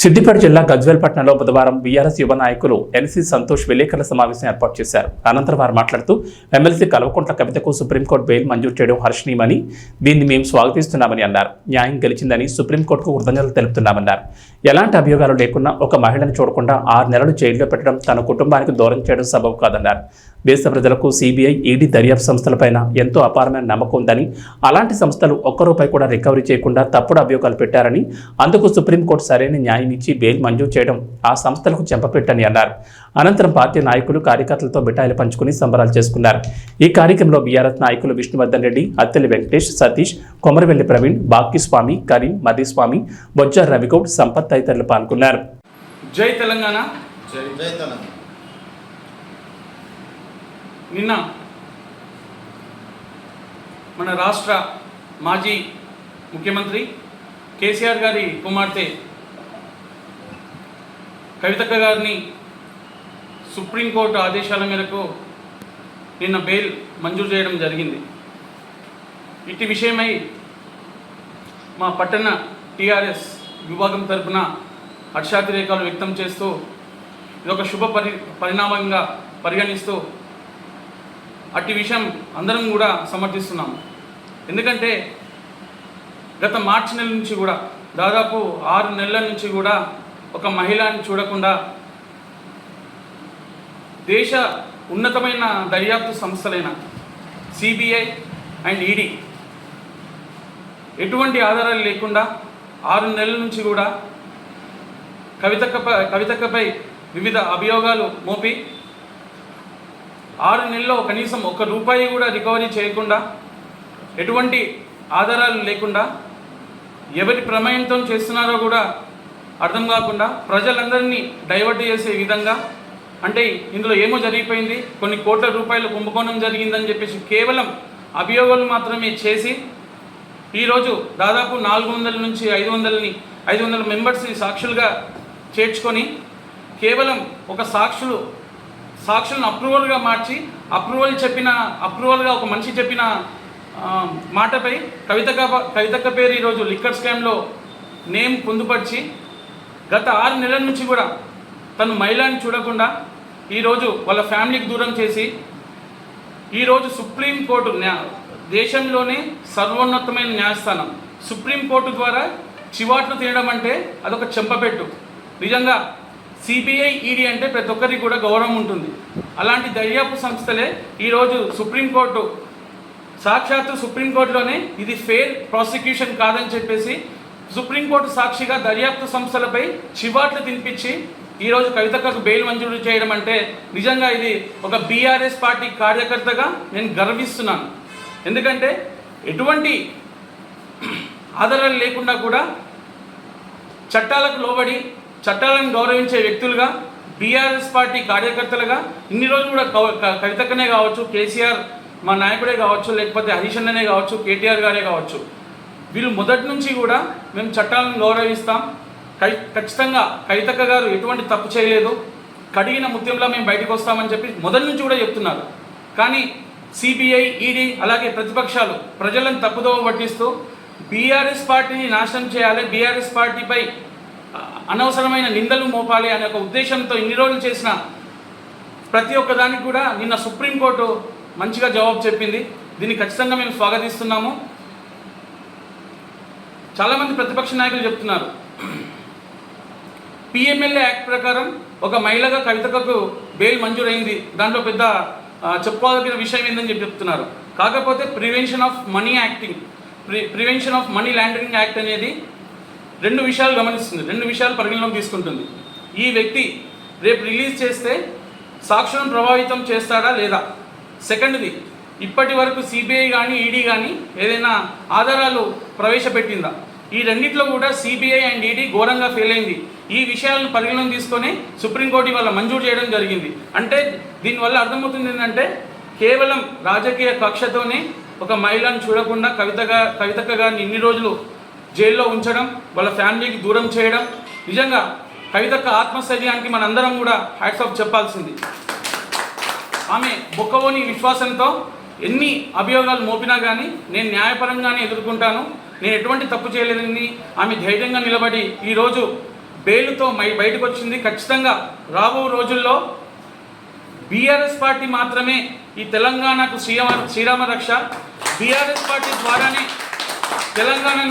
సిద్దిపేట జిల్లా గజ్వేల్పట్నంలో బుధవారం బీఆర్ఎస్ యువ నాయకులు ఎన్సీ సంతోష్ విలేకరుల సమావేశం ఏర్పాటు చేశారు. అనంతరం వారు మాట్లాడుతూ ఎమ్మెల్సీ కల్వకుంట్ల కవితకు సుప్రీంకోర్టు బెయిల్ మంజూరు చేయడం హర్షణీయమని దీన్ని మేము స్వాగతిస్తున్నామని అన్నారు. న్యాయం గెలిచిందని సుప్రీంకోర్టుకు కృతజ్ఞతలు తెలుపుతున్నామన్నారు. ఎలాంటి అభియోగాలు లేకున్నా ఒక మహిళను చూడకుండా ఆరు నెలలు జైల్లో పెట్టడం తన కుటుంబానికి దూరం చేయడం సబబు కాదన్నారు. దేశ ప్రజలకు సిబిఐ ఈడీ దర్యాప్తు సంస్థలపైన ఎంతో అపారమైన నమ్మకం ఉందని అలాంటి సంస్థలు ఒక్క రూపాయి కూడా రికవరీ చేయకుండా తప్పుడు అభియోగాలు పెట్టారని అందుకు సుప్రీంకోర్టు సరైన న్యాయం ఇచ్చి బెయిల్ మంజూరు చేయడం ఆ సంస్థలకు చెంపపెట్టని అన్నారు. అనంతరం పార్టీ నాయకులు కార్యకర్తలతో మిఠాయిలు పంచుకుని సంబరాలు చేసుకున్నారు. ఈ కార్యక్రమంలో బీఆర్ఎస్ నాయకులు విష్ణువర్ధన్ రెడ్డి అత్తెలి వెంకటేష్ సతీష్ కొమరవెల్లి ప్రవీణ్ బాక్కిస్వామి కరీం మదిస్వామి బొజ్జ రవిగౌడ్ సంపత్ తదితరులు పాల్గొన్నారు. జై తెలంగాణ. జై తెలంగాణ. నిన్న మన రాష్ట్ర మాజీ ముఖ్యమంత్రి కేసీఆర్ గారి కుమార్తె కవితక్క గారిని సుప్రీంకోర్టు ఆదేశాల మేరకు నిన్న బెయిల్ మంజూరు చేయడం జరిగింది. ఇట్టి విషయమై మా పట్టణ టీఆర్ఎస్ విభాగం తరఫున హర్షాతిరేకాలు వ్యక్తం చేస్తూ ఇదొక శుభ పరి పరిణామంగా పరిగణిస్తూ అట్టి విషయం అందరం కూడా సమర్థిస్తున్నాము. ఎందుకంటే గత మార్చి నెల నుంచి కూడా దాదాపు ఆరు నెలల నుంచి కూడా ఒక మహిళని చూడకుండా దేశ ఉన్నతమైన దర్యాప్తు సంస్థలైన సిబిఐ అండ్ ఈడీ ఎటువంటి ఆధారాలు లేకుండా ఆరు నెలల నుంచి కూడా కవితకపై కవితక్కపై వివిధ అభియోగాలు మోపి ఆరు నెలల్లో కనీసం ఒక్క రూపాయి కూడా రికవరీ చేయకుండా ఎటువంటి ఆధారాలు లేకుండా ఎవరి ప్రమేయంతో చేస్తున్నారో కూడా అర్థం కాకుండా ప్రజలందరినీ డైవర్ట్ చేసే విధంగా అంటే ఇందులో ఏమో జరిగిపోయింది కొన్ని కోట్ల రూపాయలు కుంభకోణం జరిగిందని చెప్పేసి కేవలం అభియోగాలు మాత్రమే చేసి ఈరోజు దాదాపు నాలుగు వందల నుంచి ఐదు వందలని ఐదు వందల మెంబర్స్ని సాక్షులుగా చేర్చుకొని కేవలం ఒక సాక్షులు సాక్షులను అప్రూవల్గా మార్చి అప్రూవల్ చెప్పిన అప్రూవల్గా ఒక మనిషి చెప్పిన మాటపై కవితక కవితక్క పేరు ఈరోజు లిక్కర్ స్కామ్లో నేమ్ పొందుపరిచి గత ఆరు నెలల నుంచి కూడా తను మహిళని చూడకుండా ఈరోజు వాళ్ళ ఫ్యామిలీకి దూరం చేసి ఈరోజు సుప్రీంకోర్టు న్యా దేశంలోనే సర్వోన్నతమైన న్యాయస్థానం. సుప్రీంకోర్టు ద్వారా చివాట్లు తినడం అంటే అదొక చెంపపెట్టు. నిజంగా సిబిఐ ఈడీ అంటే ప్రతి ఒక్కరికి కూడా గౌరవం ఉంటుంది. అలాంటి దర్యాప్తు సంస్థలే ఈరోజు సుప్రీంకోర్టు సాక్షాత్తు సుప్రీంకోర్టులోనే ఇది ఫెయిర్ ప్రాసిక్యూషన్ కాదని చెప్పేసి సుప్రీంకోర్టు సాక్షిగా దర్యాప్తు సంస్థలపై చివాట్లు తినిపించి ఈరోజు కవితకు బెయిల్ మంజూరు చేయడం అంటే నిజంగా ఇది ఒక బీఆర్ఎస్ పార్టీ కార్యకర్తగా నేను గర్విస్తున్నాను. ఎందుకంటే ఎటువంటి ఆధారాలు లేకుండా కూడా చట్టాలకు లోబడి చట్టాలను గౌరవించే వ్యక్తులుగా బీఆర్ఎస్ పార్టీ కార్యకర్తలుగా ఇన్ని రోజులు కూడా కవితక్కనే కావచ్చు కేసీఆర్ మా నాయకుడే కావచ్చు లేకపోతే హరీష్ అన్ననే కావచ్చు కేటీఆర్ గారే కావచ్చు. వీళ్ళు మొదటి నుంచి కూడా మేము చట్టాలను గౌరవిస్తాం. కై ఖచ్చితంగా కవితక్క గారు ఎటువంటి తప్పు చేయలేదు. కడిగిన ముత్యంలో మేము బయటకు వస్తామని చెప్పి మొదటి నుంచి కూడా చెప్తున్నారు. కానీ సిబిఐ ఈడీ అలాగే ప్రతిపక్షాలు ప్రజలను తప్పుదోవ పట్టిస్తూ బీఆర్ఎస్ పార్టీని నాశనం చేయాలి బీఆర్ఎస్ పార్టీపై అనవసరమైన నిందలు మోపాలి అనే ఒక ఉద్దేశంతో ఇన్ని రోజులు చేసిన ప్రతి ఒక్క దానికి కూడా నిన్న సుప్రీంకోర్టు మంచిగా జవాబు చెప్పింది. దీన్ని ఖచ్చితంగా మేము స్వాగతిస్తున్నాము. చాలామంది ప్రతిపక్ష నాయకులు చెప్తున్నారు. పిఎంఎల్ఏ యాక్ట్ ప్రకారం ఒక మహిళగా కవితకు బెయిల్ మంజూరైంది. దాంట్లో పెద్ద చెప్పుకోదగిన విషయం ఏందని చెప్పి చెప్తున్నారు. కాకపోతే prevention of money acting pre prevention of money laundering act అనేది రెండు విషయాలు గమనిస్తుంది రెండు విషయాలు పరిగణలోకి తీసుకుంటుంది. ఈ వ్యక్తి రేపు రిలీజ్ చేస్తే సాక్షులను ప్రభావితం చేస్తాడా లేదా? సెకండ్ది ఇప్పటి వరకు సిబిఐ కానీ ఈడీ కానీ ఏదైనా ఆధారాలు ప్రవేశపెట్టిందా? ఈ రెండిట్లో కూడా సిబిఐ అండ్ ఈడీ ఘోరంగా ఫెయిల్ అయింది. ఈ విషయాలను పరిగణలోకి తీసుకొని సుప్రీంకోర్టు ఇవాళ మంజూరు చేయడం జరిగింది. అంటే దీనివల్ల అర్థమవుతుంది ఏంటంటే కేవలం రాజకీయ కక్షతోనే ఒక మహిళను చూడకుండా కవితగా కవితక్క ఇన్ని రోజులు జైల్లో ఉంచడం వాళ్ళ ఫ్యామిలీకి దూరం చేయడం. నిజంగా కవితక్క ఆత్మస్థైర్యానికి మనందరం కూడా హ్యాట్స్ ఆఫ్ చెప్పాల్సింది. ఆమె బొక్కవోని విశ్వాసంతో ఎన్ని అభియోగాలు మోపినా కానీ నేను న్యాయపరంగానే ఎదుర్కొంటాను. నేను ఎటువంటి తప్పు చేయలేదని ఆమె ధైర్యంగా నిలబడి ఈరోజు బెయిల్తో మై బయటకు వచ్చింది ఖచ్చితంగా రాబో రోజుల్లో బీఆర్ఎస్ పార్టీ మాత్రమే ఈ తెలంగాణకు శ్రీరామ శ్రీరామ రక్ష బీఆర్ఎస్ పార్టీ ద్వారానే తెలంగాణను